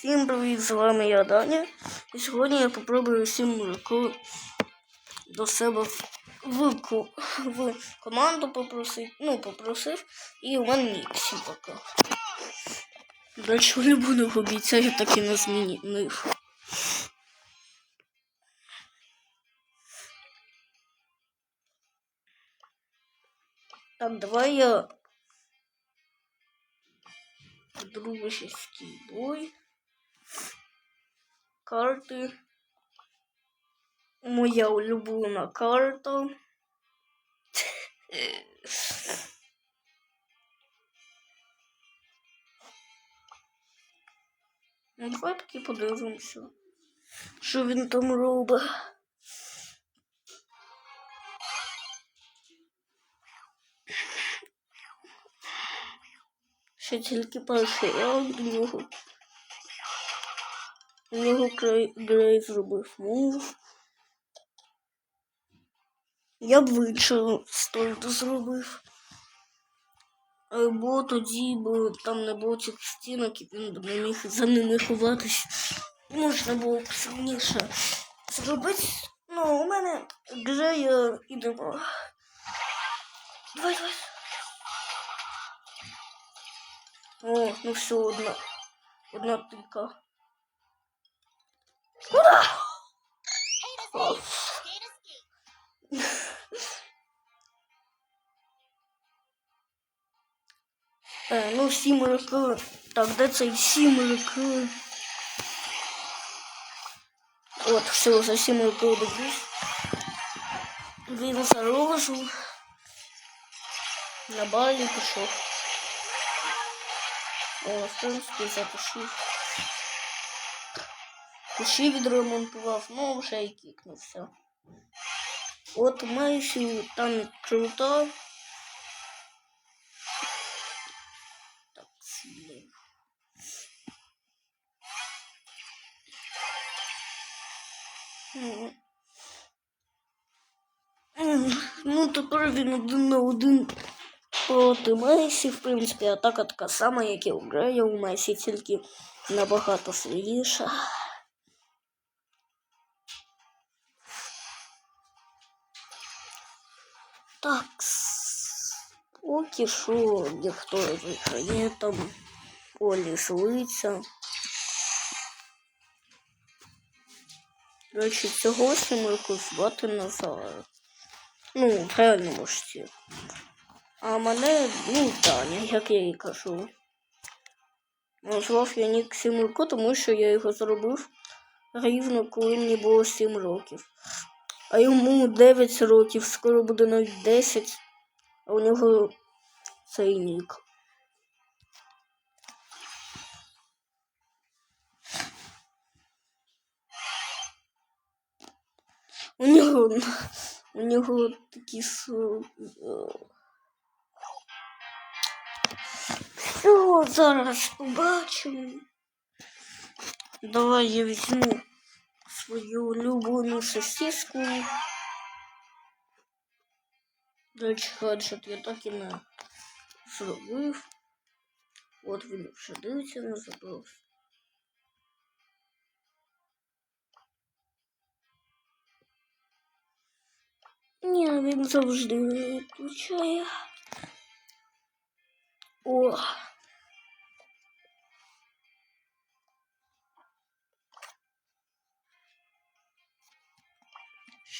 Всім привіт, з вами я Даня. І сьогодні я попробую сімку до себе в, в, команду попросити. Ну, попросив, і мене сімка. До речі, улюбленого бійця я так і не змінив. Так, давай я дружеский бой. Карти. Моя улюблена карта. Ну, давай таки подивимося. Що він там робить. Ще тільки перший раунд у нього. Нього Грей, зробив мув. Я б вичив стольто зробив. Або тоді б там не було цих стінок, і він б не міг за ними ховатись. Можна було б сильніше зробити. Ну, у мене Грея ідемо. Давай, давай. О, ну все, одна. Одна тика. Куда? О, Е, ну, сімерки. Так, де цей сімерки? От, все, за сімерки добусь. Він зарожу. На балі пішов. О, в принципі, запишу. Кущі відремонтував, ну вже і кікнувся. От Мейсі там круто. Так, Ну, тепер він один на один проти Месі, в принципі, атака така сама, як і Грея у Месі, тільки набагато сильніша. Так, поки що ніхто не виграє там Олі злиться. До речі, цього сімейку звати Назар. Ну, в реальному житті. А мене, ну, Таня, як я їй кажу. Назвав я Нік Сімурко, тому що я його зробив рівно, коли мені було 7 років. А йому 9 років, скоро буде навіть 10, а у нього цей нік. У нього, у нього такі Все, зараз побачимо. Давай я візьму свою улюблену сосиску. До речі, гаджет я так і не зробив. От він вже дивиться не забрав. Ні, він завжди не відключає. О.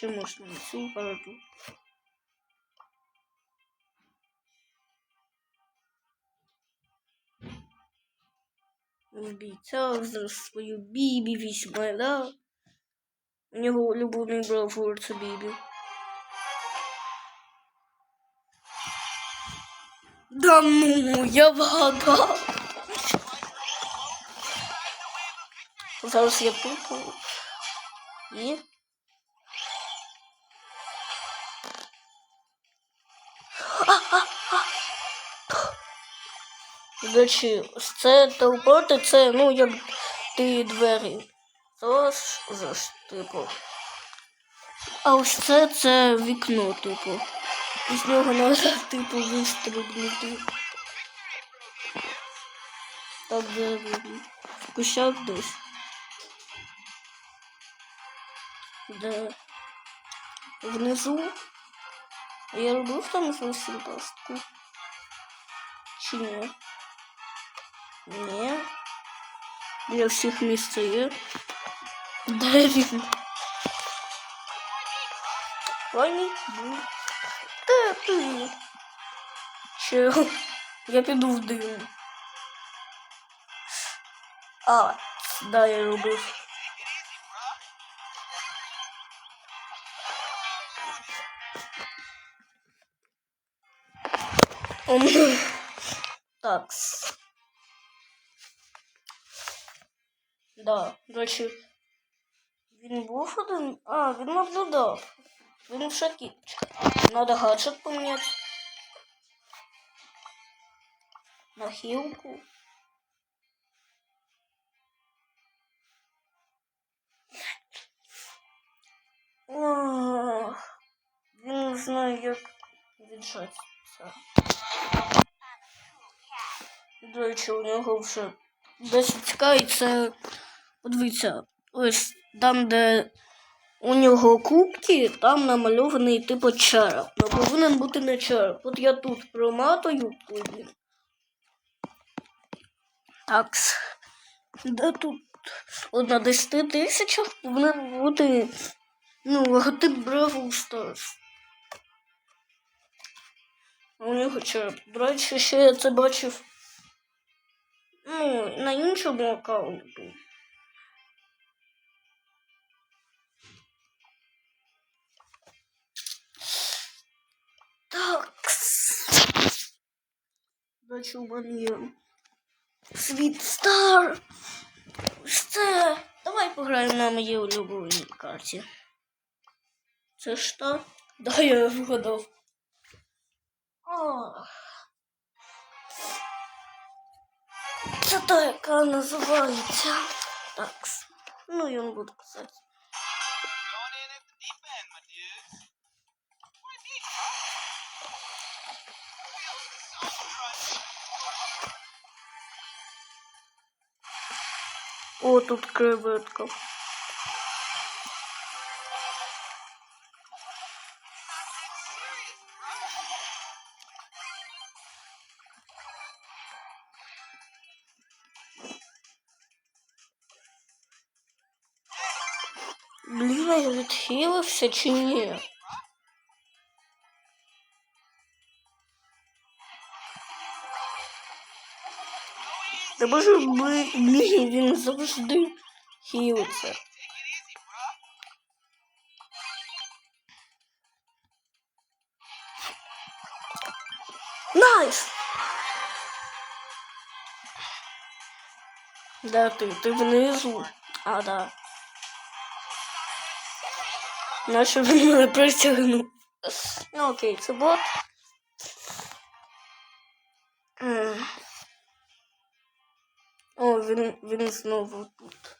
Ще можна на цю карту. В бійцях зараз свою бібі візьме, да? У нього улюблений бравур це бібі. Да ну, я вгадав. Зараз я тупо. І. речі, це телепорти, це, ну, як ти двері. Тож, ж, типу. А ось це це вікно, типу. І з нього треба, типу, вистрибнути. Так, де в десь. Де? Внизу. Я робив там зовсім. Чи ні? Ні. Для всіх місце є. Де він? Пані? Де ти? Чого? Я піду в дим. А, да, я робив. Ом, Так. Да, до речі, він був один. А, він наблюдав. Він в шокі. Надо гаджет поміняти. На хілку. Ох, Він не знає, як віджатися. До речі, у нього вже 10 к і це. Подивіться, ось там, де у нього кубки, там намальований типу череп. Ну повинен бути не череп. От я тут проматую тоді. Так. Де тут? От на 10 тисячах повинен бути ну, логотип Бравл Stars. У нього череп. До речі, ще я це бачив ну, на іншому аккаунту. Дальше у мене є Світ Стар. Все. Давай пограємо на моїй улюбленій карті. Це що? Да, я вгадав. Це та, яка називається. Так. Ну, я не буду писати. О, тут креветка. Блін, а я відхилився чи ні? Та боже, би- блін, він завжди bro. Найс! Да, ти, ти внизу. А, да. Наче він мене. Ну окей, це бот. О, він, він знову тут.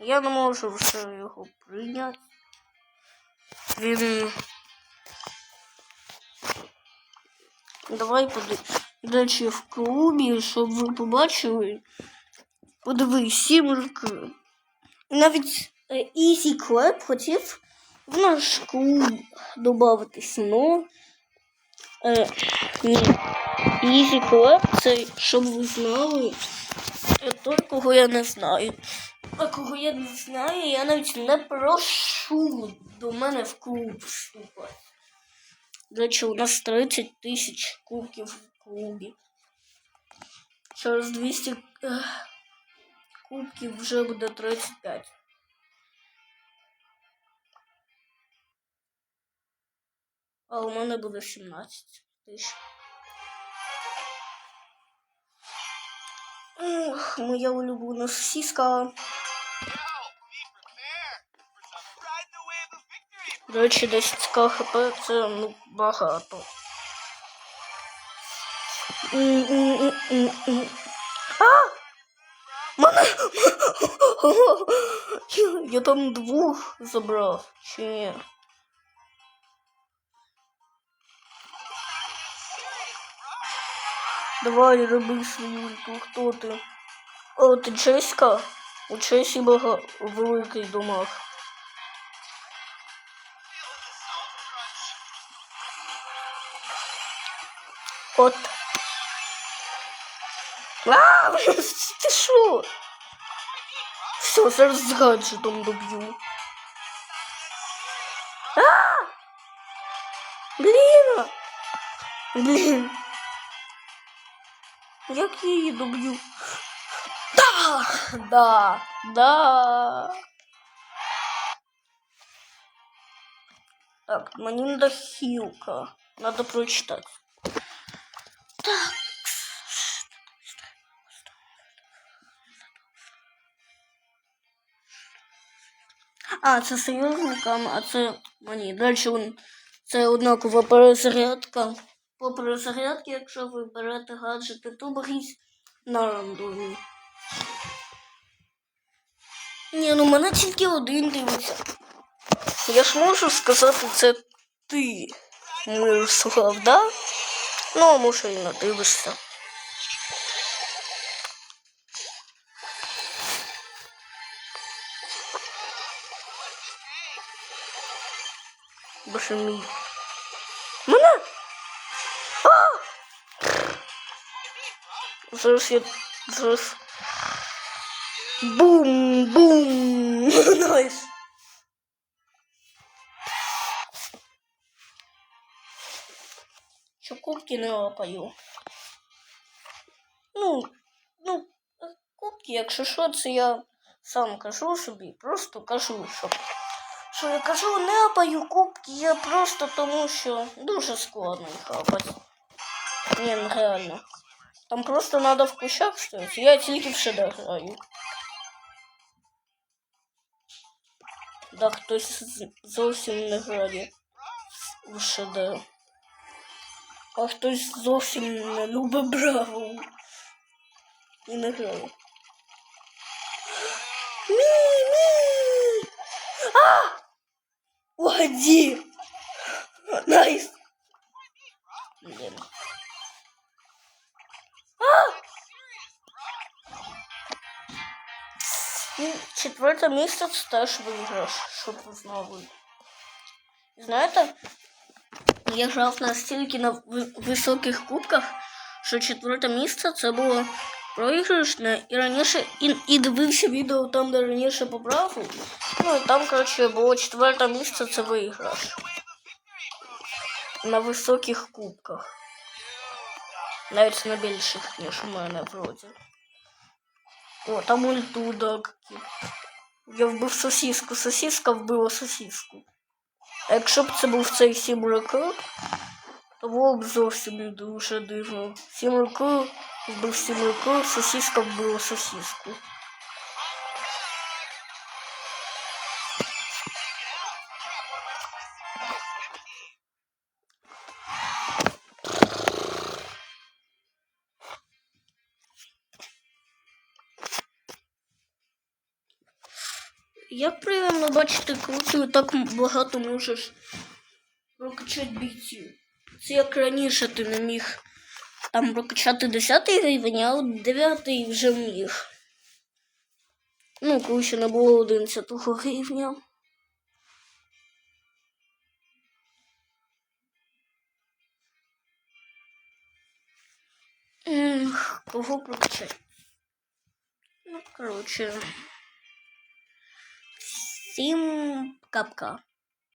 Я не можу вже його прийняти. Він. Давай подивимося в клубі, щоб ви побачили. Подивись, сімерка. Навіть е, Easy Club хотів в наш клуб додатись, но е. Easy Club це, щоб ви знали, той, кого я не знаю. А кого я не знаю, я навіть не прошу до мене в клуб вступати. До речі, у нас 30 тисяч кубків в клубі. Через 200 е, кубків вже буде 35. А у мене буде 17 тисяч. Ух, моя улюблена сосиска. До речі, 10 к хп це ну, багато. А! Мене! Я там двох забрав. Чи ні? Давай, роби свою ульту. Хто ти? От чеська. У Чесі бага великий домах. От. А, ти що? Все, зараз з гаджетом доб'ю. А! Блін! Блін. Як я її доб'ю? Да! Да! Да! Так, мені надо хілка. Надо прочитати. Так. А, це союзникам, а це мені. Далі вон, це однакова перезарядка. По перезарядці, якщо ви берете гаджети, то беріть на рандомі. Ні, ну мене тільки один дивиться. Я ж можу сказати, це ти Мирослав, да? Ну, а може і не дивишся. Боже мій. Зараз я зараз. Бум! Бум! Найс! Що кубки не лапаю. Ну, ну, кубки, якщо що, це я сам кажу собі, просто кажу, що. Що я кажу, не лапаю кубки, я просто тому, що дуже складно їх лапати. Ні, ну реально. Там просто надо в кущах стоять. Я тільки в шедевр граю. Да, хтось з- зовсім не грає в шедевр. А хтось зовсім не любить браво. І не грає. Мі, мі! А! Уходи! Найс! Блин. Четверте місце це теж виграш, щоб ви знали. Знаєте, я грав настільки на високих кубках, що четверте місце це було проіграшне. І раніше і, і дивився відео там, де раніше поправку. Ну і там, коротше, було четверте місце це виграш. На високих кубках. Навіть на більших, ніж у мене вроді. О, там ульту дакки. Я вбив сосиску, сосиска вбила сосиску. А якщо б це був цей сім років, то було б зовсім дуже дивно. Сім років вбив сім років, сосиска вбила сосиску. Коли ти так багато можеш прокачати бійців. Це як раніше ти не міг там прокачати 10 рівень, а от 9 вже міг. Ну, коли ще не було 11 рівня. Кого прокачати? Ну, коротше. Всім капка.